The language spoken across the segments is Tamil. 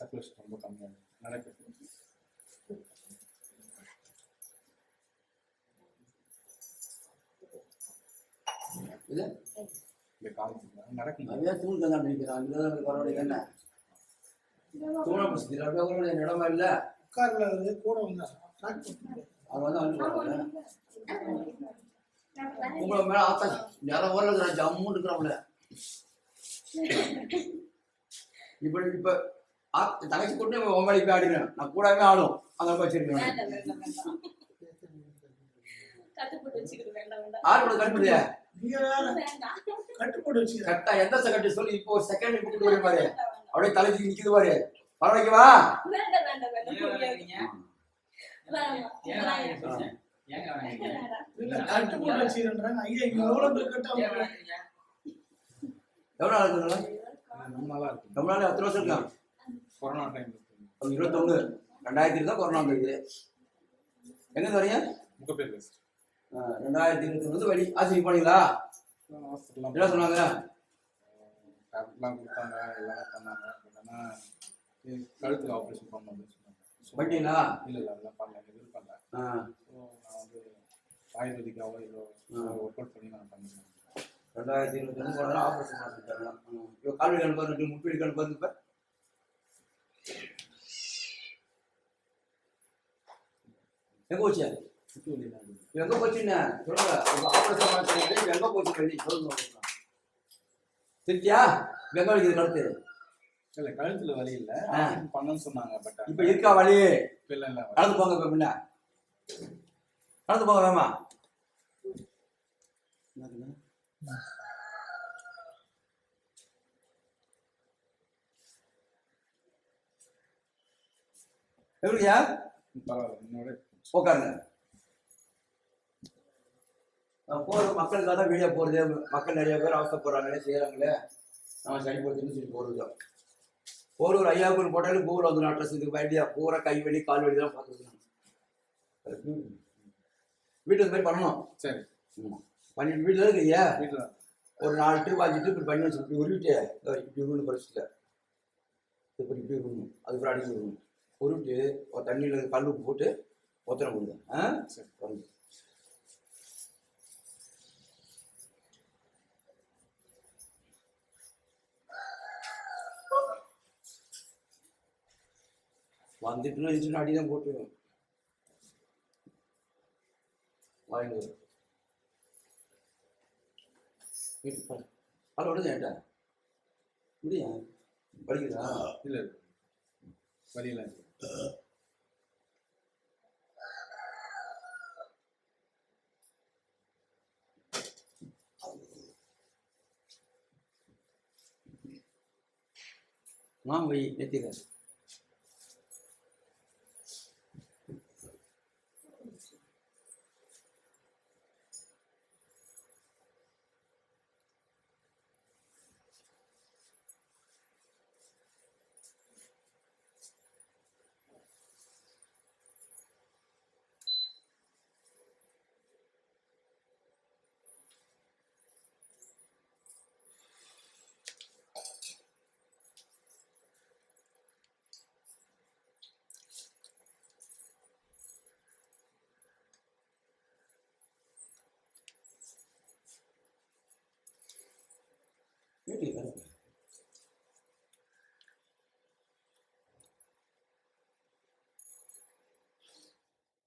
சர்க்குலேஷன் ரொம்ப கம்மியாக நடக்குது. இது? இடமா இல்லை? உட்கார்ல வந்து கூட உங்களை மேல ஆத்தா நேரம் ஊரில் இருக்கிற ஜம்மு இருக்கிறவங்கள இப்படி இப்ப ஆ- தங்கச்சி கொண்டு உன் மேலே போய் ஆடினேன் நான் கூடவே ஆடும். அங்க போய் வச்சிருக்கேன் ஆறு கூட கட்டுப்படியா கரெக்டா எந்த செகண்ட் சொல்லி. இப்போ ஒரு செகண்ட் இப்படி வர பாரு. அப்படியே தலைக்கு நிக்குது பாரு. ஐயா இங்க எவ்வளவு நாள் ரொம்ப நாள் எத்தனை வருஷம் கொரோனா டைம் ஒரு இருபத்தொன்னு ரெண்டாயிரத்தி தான் கொரோனா வந்தது எங்க வரீங்க முக பேர் வேஸ்ட் ரெண்டாயிரத்தி இருபத்தி வந்து வழி ஆசிரியர் போனீங்களா? என்ன சொன்னாங்க? கொடுத்தாங்க எல்லாமே பண்ணாங்க. ஆப்ரேஷன் பண்ணணும் அப்படின்னு சொன்னாங்க. இல்லை இல்லை அதெல்லாம் பண்ணல. இல்லை ஆ, ஸோ நான் வந்து ஆயுர்வேதிக்காவோ இதோ ஒர்க் அவுட் பண்ணி நான் பண்ணிக்கிறேன் ரெண்டாயிரத்தி இருபத்தி ஒன்று ஆபரேஷன் பண்ணிட்டாங்க. இப்போ கால்வழி கண் பாருங்க முப்பீடு கண் பாருங்க இப்ப? எங்க போச்சு. எங்க போச்சுன்னு சொல்லுங்க. உங்க ஆபரேஷன் பண்ணி எங்க போச்சு கல்வி? சொல்லுங்க திருச்சியா எங்க வலிக்குது கழுத்து. இல்லை கழுத்துல வலி இல்லை. பண்ணணும்னு சொன்னாங்க பட் இப்ப இருக்கா வலி? இல்லை இல்லை. நடந்து போங்க இப்ப முன்ன நடந்து போங்க வேமா எப்படியா பரவாயில்ல என்னோட உட்காருங்க. நான் போகிற மக்களுக்காக தான் வீடியோ போடுறது மக்கள் நிறைய பேர் அவசரப்படுறாங்களே செய்கிறாங்களே நம்ம சரி போச்சுன்னு சொல்லி போடுறது ஒரு ஒரு ஐயாவுக்கு போட்டாலும் கூகுள் வந்து அட்ரஸ் இதுக்கு வேண்டியா பூரா கை வலி கால் வலி தான் பார்த்துக்கலாம் வீட்டு இந்த மாதிரி பண்ணணும். சரி. பண்ணிட்டு வீட்டில் இருக்கீங்க வீட்டில் ஒரு நாலு ட்ரிப் அஞ்சு ட்ரிப் பண்ணி வச்சு இப்படி உருவிட்டு இப்படி உருவணும் பரிசுல. இப்படி இப்படி உருவணும். அதுக்கப்புறம் அடிச்சு விடணும் உருவிட்டு ஒரு தண்ணியில் கல் போட்டு ஒத்தனை கொடுங்க. ஆ? சரி கொடுங்க. வந்துட்டுனா இருந்துச்சுன்னா அடி தான் போட்டு வாங்க வீட்டுக்கு பாரு பாரு முடியா? இல்லை வலியெல்லாம் இருக்கு நான் வை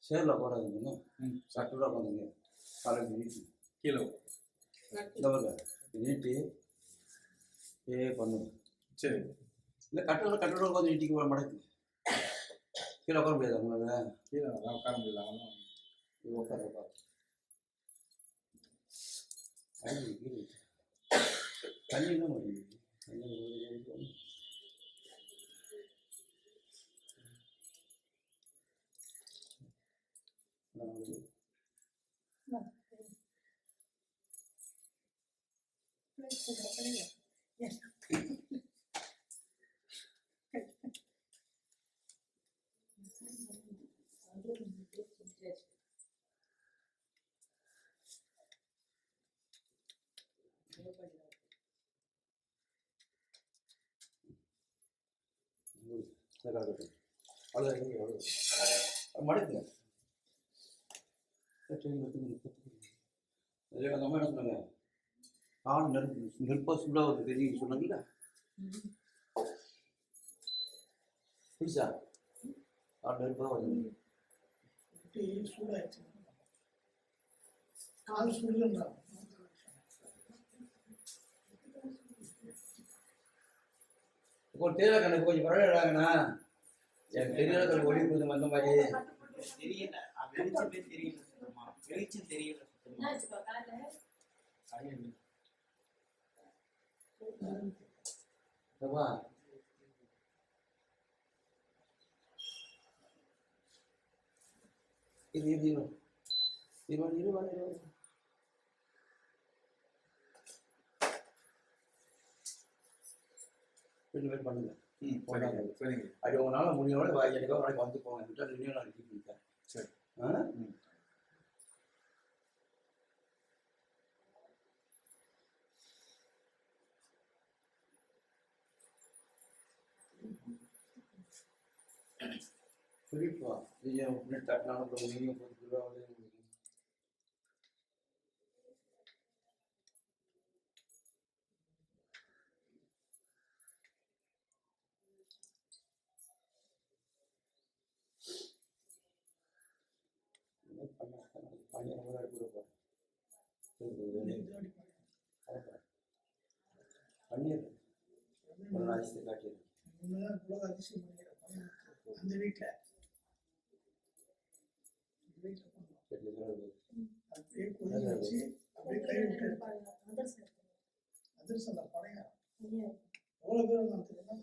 சேர்ல போறாதீங்க ம் சட்டுடா உட்காந்துங்க. காலேஜ் நீட்டி கீழே இந்த பாருங்க நீட்டி ஏ பண்ணுங்க சரி. இல்லை கட்டுற கட்டுற உட்காந்து நீட்டிக்கு போட மடக்கு. கீழே உட்கார முடியாது உங்களால? கீழே உட்கார முடியல அதெல்லாம் இது உட்கார உட்கார. தண்ணி என்ன பண்ணுது தண்ணி அவ்வளோதான் அவ்வளோதான் சொன்னாங்க கால் நெருப்பு நெருப்பாக சூடாக வந்து தெரியும் சொன்னாங்கல்ல? புரிசா கால் நெருப்பாக வருது சூடாயிடுச்சு. கால் இப்போ தேவை கணக்கு கொஞ்சம் பரவாயில்லாங்கண்ணா எனக்கு தெரியாத ஒரு ஒளி கொஞ்சம் வந்த மாதிரி. தெரியல. தெரியல. வெளிச்சம் தெரியல இது இது கொஞ்சம் பண்ணுங்க. ம் அது உங்களால் முடியோட எனக்கோ நாளைக்கு வந்து போங்க. ரிப்பீட் பண்ணிட்டேன் சரி. ஆ? ம். வா நீங்கள் முன்னாடி தட்டினாலும் நீங்கள் போட்டு ரூபா வந்து உங்களுக்கு என்ன பண்ண? பையன் கூட எடுத்துட்டு போ பன்னீர் ஒரு நாளைக்கு அந்த வீட்டுல அப்படியே கொதிக்க வச்சு அப்படியே கை விட்டு. அதிர்ஷ்டம் அந்த பழைய ஐயா. எவ்வளவு பேர் வந்தாங்க தெரியுமா?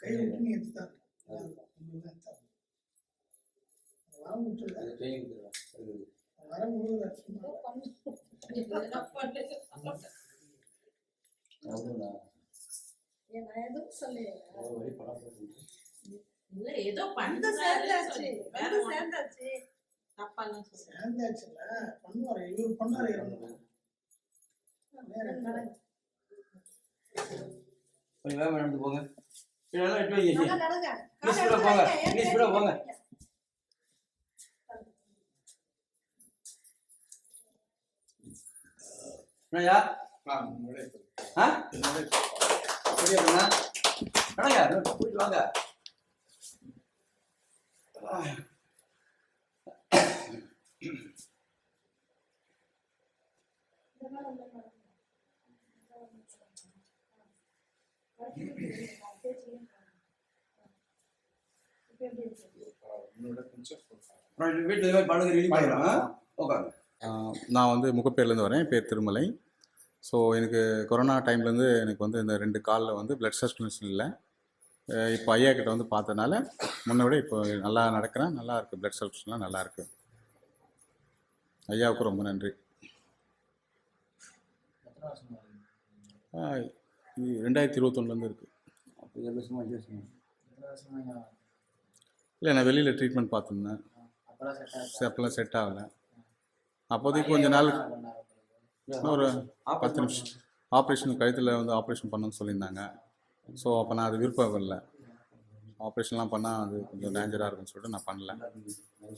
கை விட்டு நீ உங்களுக்கு தான் வரம் விட்டுருக்க அது ட்ரெயின் கொடுத்துருவேன் இருக்குது வரம் விடுதல சும்மா ஏதோ பண்ணு. இதெல்லாம் பண்ணு. அவ்வளோண்ணா ஏன் நான் எதுவும் சொல்லலையே. இல்ல ஏதோ பண்ண சேர்ந்தாச்சு. வேற சேர்ந்தாச்சு. தப்பாலாம் சேர்ந்தாச்சுல பண்ணுவாரு. இவர் பண்ணாரு? கொஞ்சம் வேகமாக நடந்து போங்க. போங்க. இங்கிலீஷ் கூட போங்க. என்னய்யா? ஆ சரியா பண்ணா என்னங்க போயிட்டு வாங்க. வீட்டில் படுங்க ரெடி பண்ணிடலாம் நான் வந்து முகப்பேர்லேருந்து வரேன். பேர் திருமலை. ஸோ எனக்கு கொரோனா டைம்லேருந்து எனக்கு வந்து இந்த ரெண்டு காலில் வந்து பிளட் சர்க்குலேஷன் இல்லை. இப்போ ஐயா கிட்ட வந்து பார்த்தனால முன்ன விட இப்போ நல்லா நடக்கிறேன். நல்லா இருக்குது பிளட் சர்க்குலேஷன்லாம் நல்லா இருக்கு. ஐயாவுக்கு ரொம்ப நன்றி. ரெண்டாயிரத்தி இருபத்தொன்னுலேருந்து இருக்குது இல்லை நான் வெளியில் ட்ரீட்மெண்ட் பார்த்துருந்தேன். அப்போல்லாம் செட் ஆகலை. அப்போதைக்கு கொஞ்ச நாள் ஒரு பத்து நிமிஷம். ஆப்ரேஷன் கழுத்தில் வந்து ஆப்ரேஷன் பண்ணணும்னு சொல்லியிருந்தாங்க. ஸோ அப்போ நான் அது விருப்பம் இல்லை ஆப்ரேஷன்லாம் பண்ணால் அது கொஞ்சம் டேஞ்சராக இருக்குன்னு சொல்லிட்டு நான் பண்ணல.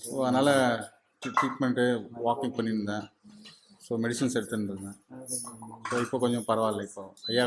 ஸோ அதனால் ட்ரீட்மெண்ட்டு வாக்கிங் பண்ணியிருந்தேன். ஸோ மெடிசின்ஸ் எடுத்துட்டு இருந்தேன் ஸோ இப்போ கொஞ்சம் பரவாயில்ல இப்போ. ஐயா